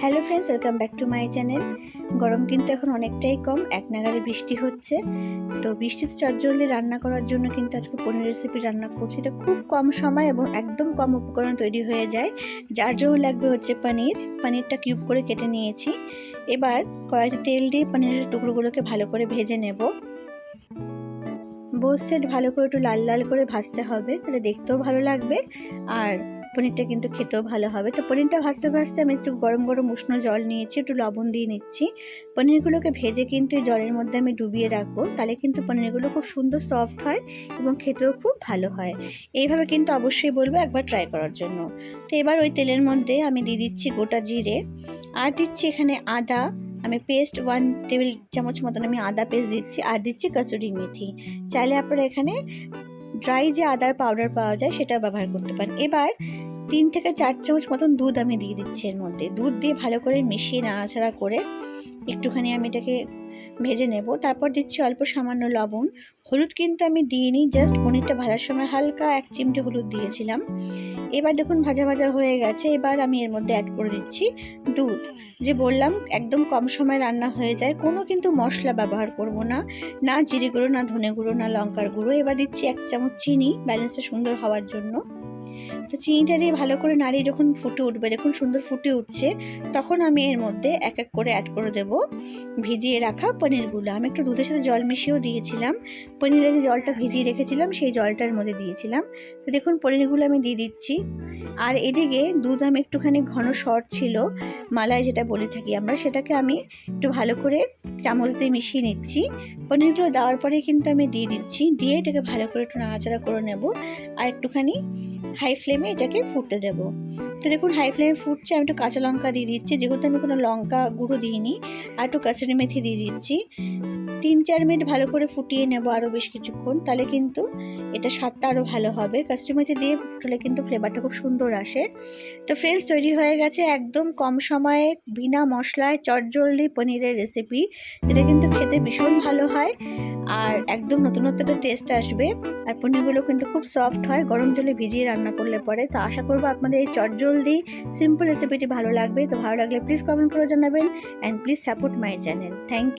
Hello friends, welcome back to my channel. গরম কিন্তু এখন অনেকটাই কম, এক নাগারে বৃষ্টি হচ্ছে। তো বৃষ্টিতে চটজলদি রান্না করার জন্য কিন্তু আজকে পনির রেসিপি রান্না করছি। এটা খুব কম সময় এবং একদম কম উপকরণ তৈরি হয়ে যায়। যার জন্য লাগবে হচ্ছে পনির। পনিরটা কিউব করে কেটে নিয়েছি। এবার কড়াইতে তেল দিয়ে পনিরের টুকরোগুলোকে ভালো করে ভেজে নেব। বোস সাইড ভালো করে একটু লাল লাল করে ভাজতে হবে, তাহলে দেখতেও ভালো লাগবে। আর পনিরটা কিন্তু খেতেও ভালো হবে। তো পনিরটা ভাজতে ভাজতে আমি একটু গরম গরম উষ্ণ জল নিয়েছি, একটু লবণ দিয়ে নিচ্ছি। পনিরগুলোকে ভেজে কিন্তু জলের মধ্যে আমি ডুবিয়ে রাখব। তাহলে কিন্তু পনিরগুলো খুব সুন্দর সফট হয় এবং খেতেও খুব ভালো হয়। এইভাবে কিন্তু অবশ্যই বলব একবার ট্রাই করার জন্য। তো এবার ওই তেলের মধ্যে আমি দিয়ে দিচ্ছি গোটা জিরে আর দিচ্ছি এখানে আদা। আমি পেস্ট ওয়ান টেবিল চামচ মতন আমি আদা পেস্ট দিচ্ছি আর দিচ্ছি কসুরি মেথি। চাইলে আপনারা এখানে ড্রাই যে আদার পাউডার পাওয়া যায় সেটা ব্যবহার করতে পারেন। এবার তিন থেকে চার চামচ মতন দুধ আমি দিয়ে দিচ্ছি এর মধ্যে। দুধ দিয়ে ভালো করে মিশিয়ে নাড়াচাড়া করে একটুখানি আমি এটাকে ভেজে নেব। তারপর দিচ্ছি অল্প সামান্য লবণ। হলুদ কিন্তু আমি দিইনি, জাস্ট পনিরটা ভাজার সময় হালকা এক চিমটে হলুদ দিয়েছিলাম। এবার দেখুন ভাজা ভাজা হয়ে গেছে, এবার আমি এর মধ্যে অ্যাড করে দিচ্ছি দুধ। যে বললাম, একদম কম সময় রান্না হয়ে যায়, কোনো কিন্তু মশলা ব্যবহার করব না। না জিরে গুঁড়ো, না ধনে গুঁড়ো, না লঙ্কার গুঁড়ো। এবার দিচ্ছি এক চামচ চিনি ব্যালেন্সটা সুন্দর হওয়ার জন্য। তো চিনিটা দিয়ে ভালো করে নাড়িয়ে যখন ফুটে উঠবে, দেখুন সুন্দর ফুটে উঠছে, তখন আমি এর মধ্যে এক এক করে অ্যাড করে দেব। ভিজিয়ে রাখা পনিরগুলো। আমি একটু দুধের সাথে জল মিশিয়েও দিয়েছিলাম। পনিরের যে জলটা ভিজিয়ে রেখেছিলাম, সেই জলটার মধ্যে দিয়েছিলাম। তো দেখুন পনিরগুলো আমি দিয়ে দিচ্ছি। আর এদিকে দুধ আমি একটুখানি ঘন শর্ট ছিল, মালাই যেটা বলে থাকি আমরা, সেটাকে আমি একটু ভালো করে চামচ দিয়ে মিশিয়ে নিচ্ছি। পনিরগুলো দেওয়ার পরে কিন্তু আমি দিয়ে দিচ্ছি। দিয়ে এটাকে ভালো করে একটু নাড়াচাড়া করে নেব আর একটুখানি হাই ফ্লেমে এটাকে ফুটতে দেব। তো দেখুন হাই ফ্লেমে ফুটছে। আমি একটু কাঁচা লঙ্কা দিয়ে দিচ্ছি। যেহেতু আমি কোনো লঙ্কা গুঁড়ো দিইনি, আর একটু কাঁচুরি মেথি দিয়ে দিচ্ছি। তিন চার মিনিট ভালো করে ফুটিয়ে নেব আরও বেশ কিছুক্ষণ, তাহলে কিন্তু এটা স্বাদটা আরও ভালো হবে। কাস্টরি মেথি দিয়ে ফুটলে কিন্তু ফ্লেভারটা খুব সুন্দর আসে। তো ফ্রেন্ডস তৈরি হয়ে গেছে একদম কম সময়ে বিনা মশলায় চটজলদি পনিরের রেসিপি যেটা কিন্তু খেতে ভীষণ ভালো হয়। আর একদম নতুনত্ব টেস্ট আসবে। আর পনিরগুলো কিন্তু খুব সফট হয়, গরম জলে ভিজিয়ে রান্না করলে পরে। তো আশা করব আপনাদের এই চটজলদি সিম্পল রেসিপিটি ভালো লাগবে। তো ভালো লাগলে প্লিজ কমেন্ট করে জানাবেন। And please support my channel thank